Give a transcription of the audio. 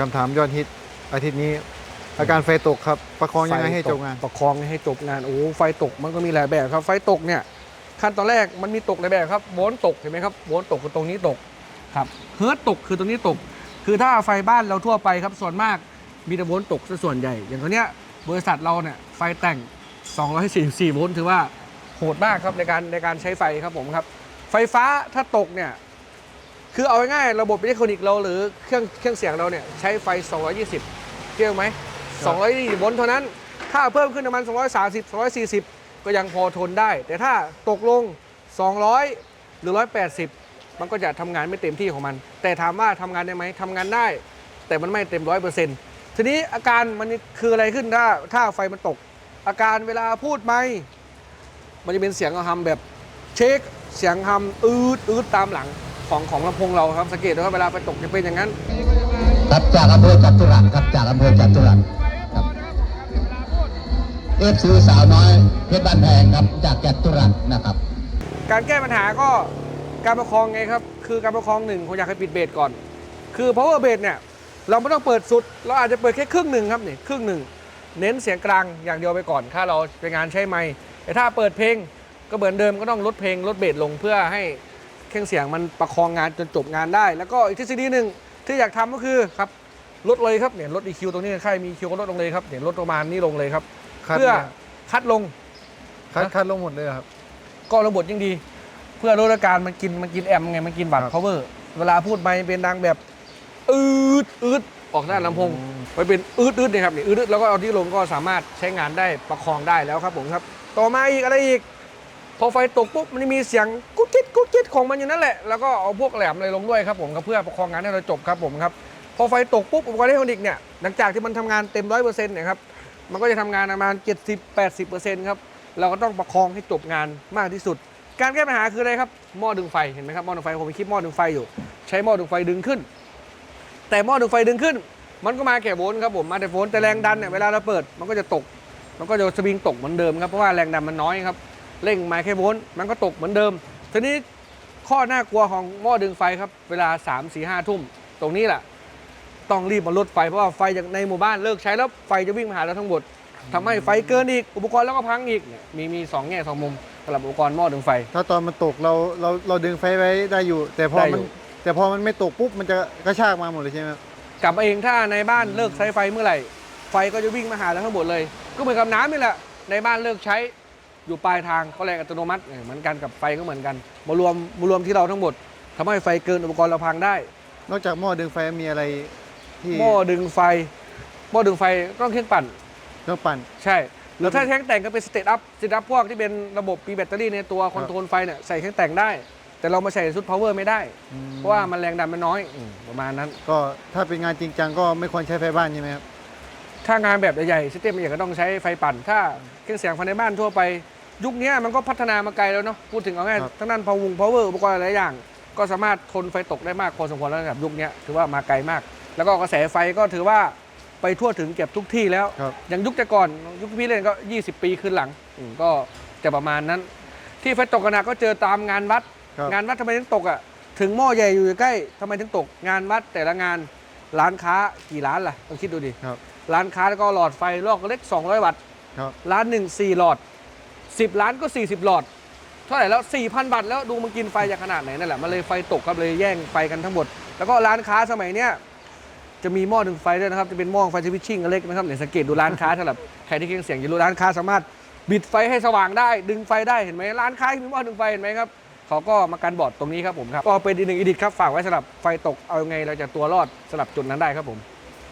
คำถามยอดฮิตอาทิตย์นี้ อาการไฟตกครับ ประคองยังไงให้จบงาน ประคองให้จบงานโอ้โหไฟตกมันก็มีหลายแบบครับ ไฟตกเนี่ยขั้นตอนแรกมันมีตกหลายแบบครับโวลต์ตกเห็นไหมครับโวลต์ตกคือตรงนี้ตกครับเฮิร์ตตกคือตรงนี้ตก คือถ้าไฟบ้านเราทั่วไปครับส่วนมากมีแต่โวลต์ตกซะส่วนใหญ่ อย่างตัวเนี้ยบริษัทเราเนี่ยไฟแต่ง 244โวลต์ถือว่าโหดมากครับในการในการใช้ไฟครับผมครับ ไฟฟ้าถ้าตกเนี่ย คือเอาง่ายๆระบบอิเล็กทรอนิกส์เราหรือเครื่องเครื่องเสียงเราเนี่ยใช้ไฟ 220เชื่อไหม220โวลต์เท่านั้น ถ้าเพิ่มขึ้นประมาณ 230 240 ก็ยังพอทนได้ แต่ถ้าตกลง 200 หรือ 180 มันก็จะทำงานไม่เต็มที่ของมัน แต่ถามว่าทำงานได้ไหมทำงานได้ แต่มันไม่เต็มร้อยเปอร์เซ็นต์ทีนี้อาการมันคืออะไรขึ้นถ้าถ้าไฟมันตก อาการเวลาพูดไม่มันจะเป็นเสียงฮัมแบบเช็คเสียงฮัมอืดอืดตามหลัง ของของลำโพงเราครับสังเกตดูว่าเวลาไฟตกจะเป็นอย่างนั้นครับจากอำเภอจัตุรัสครับจากอำเภอจัตุรัสครับเอฟซีสาวน้อยเพชรบ้านแพงครับจากจัตุรัสนะครับ การแก้ปัญหาก็การประคองไงครับ คือการประคองหนึ่งผมอยากให้ปิดเบสก่อน คือ power base เนี่ยเราไม่ต้องเปิดสุด เราอาจจะเปิดแค่ครึ่งหนึ่งครับนี่ครึ่งหนึ่งเน้นเสียงกลางอย่างเดียวไปก่อน ถ้าเราเป็นงานใช้ไมค์แต่ถ้าเปิดเพลงก็เหมือนเดิมก็ต้องลดเพลงลดเบสลงเพื่อให้ เครื่องเสียงมันประคองงานจนจบงานได้ แล้วก็อีกทฤษฎีหนึ่งที่อยากทำก็คือครับลดเลยครับเนี่ยลด EQ ตรงนี้ใครมี EQ ก็ลดลงเลยครับเนี่ยลดประมาณนี้ลงเลยครับคัดเพื่อเลยคัดลงคัดคัดลงหมดเลยเหรอครับ ก็ระบบยิ่งดี เพื่อลดอาการมันกินมันกินแอมไงมันกินบัตรครับ power เวลาพูดไปเป็นดังแบบอืดอืดออกหน้าลำโพงไปเป็นอืดอืดเนี่ยครับเนี่ยอืดอืดแล้วก็เอาที่ลงก็สามารถใช้งานได้ประคองได้แล้วครับผมครับ ต่อมาอีกอะไรอีก พอไฟตกปุ๊บมันจะมีเสียงกุ๊ด กิ๊ดกุ๊ดกิ๊ดของมันอยู่นั่นแหละ แล้วก็เอาพวกแหลมอะไรลงด้วยครับผมครับเพื่อประคองงานให้เราจบครับผมครับ พอไฟตกปุ๊บอุปกรณ์อิเล็กทรอนิกส์เนี่ย หลังจากที่มันทำงานเต็มร้อยเปอร์เซ็นต์เนี่ยครับ มันก็จะทำงานประมาณ 70-80%ครับ เราก็ต้องประคองให้จบงานมากที่สุด การแก้ปัญหาคืออะไรครับ หม้อดึงไฟ เห็นไหมครับ หม้อดึงไฟ ผมมีคลิปหม้อดึงไฟอยู่ ใช้หม้อดึงไฟดึงขึ้น แต่หม้อดึงไฟดึงขึ้น มันก็มาแค่โวลต์ครับผม มาแต่โวลต์แต่แรงดันเนี่ย เวลาเราเปิด มันก็จะตก มันก็จะสวิงตกเหมือนเดิมครับ เพราะว่าแรงดันมันน้อยครับ เร่งมาแค่โวลต์มันก็ตกเหมือนเดิม ทีนี้ข้อน่ากลัวของหม้อดึงไฟครับ เวลา 3 4 5 ทุ่ม ตรงนี้แหละต้องรีบมาลดไฟเพราะว่าไฟจากในหมู่บ้านเลิกใช้แล้วไฟจะวิ่งมาหาเราทั้งหมดทำให้ไฟเกินอีกอุปกรณ์แล้วก็พังอีกเนี่ยมีมีสองแง่สองมุมสำหรับอุปกรณ์หม้อดึงไฟ ถ้าตอนมันตกเราเราเราดึงไฟไว้ได้อยู่ แต่พอได้อยู่มันแต่พอมันไม่ตกปุ๊บมันจะกระชากมาหมดเลยใช่ไหมครับกลับมาเองถ้าในบ้านเลิกใช้ไฟเมื่อไหร่ ไฟก็จะวิ่งมาหาเราทั้งหมดเลย ก็เหมือนกับน้ำนี่แหละในบ้านเลิกใช้ อยู่ปลายทางก็แรงอัตโนมัติเออเหมือนกันกับไฟก็เหมือนกัน มารวมมารวมที่เราทั้งหมดทำให้ไฟเกินอุปกรณ์เราพังได้ นอกจากหม้อดึงไฟมีอะไรที่หม้อดึงไฟหม้อดึงไฟต้องเครื่องปั่นต้องปั่นใช่หรือถ้าแท่งแต่งก็เป็นสเตตอัพสเตตอัพพวกที่เป็นระบบปีแบตเตอรี่ในตัวคอนโทรลไฟเนี่ยใส่แท่งแต่งได้ แต่เรามาใส่ชุดพาวเวอร์ไม่ได้ เพราะว่ามันแรงดันมันน้อยอืมประมาณนั้น ก็ถ้าเป็นงานจริงจังก็ไม่ควรใช้ไฟบ้านใช่ไหมครับถ้างานแบบใหญ่ๆซิสเต็มใหญ่ก็ต้องใช้ไฟปั่น ถ้าเครื่องเสียงภายในบ้านทั่วไป ยุคเนี้ยมันก็พัฒนามาไกลแล้วเนาะพูดถึงเอาง่ายครับทั้งนั้นพาวงพาวเวอร์อุปกรณ์หลายอย่าง ก็สามารถทนไฟตกได้มากพอสมควรแล้วนะครับยุคเนี้ยถือว่ามาไกลมาก แล้วก็กระแสไฟก็ถือว่าไปทั่วถึงเก็บทุกที่แล้วครับอย่างยุคแต่ก่อนยุคพี่เล่นก็ 20 ปีขึ้นหลังอืมก็จะประมาณนั้น ที่ไฟตกกันนะก็เจอตามงานวัดครับงานวัดทำไมถึงตกอะถึงหม้อใหญ่อยู่ใกล้ทำไมถึงตกงานวัดแต่ละงานร้านค้ากี่ร้านล่ะลองคิดดูดิครับร้านค้าแล้วก็หลอดไฟลอกเล็ก 200 วัตต์ครับร้านหนึ่ง4หลอด 10 ล้านก็ 40 หลอด เท่าไหร่แล้ว 4,000 บาทแล้วดูมันกินไฟจากขนาดไหนนั่นแหละมันเลยไฟตกครับเลยแย่งไฟกันทั้งหมด แล้วก็ร้านค้าสมัยเนี้ยจะมีหม้อดึงไฟด้วยนะครับ จะเป็นหม้อไฟสวิตชิ่งเล็กนะครับเนี่ยสังเกตดูร้านค้าสำหรับใครที่เครื่องเสียงอยู่รู้ร้านค้าสามารถบิดไฟให้สว่างได้ ดึงไฟได้เห็นไหมร้านค้ามีหม้อดึงไฟเห็นไหมครับเขาก็มากันบอร์ดตรงนี้ครับผมครับก็เป็นอีกหนึ่งอีดิทครับฝากไว้สำหรับไฟตกเอาไงเราจะตัวรอดสำหรับจุดนั้นได้ครับผม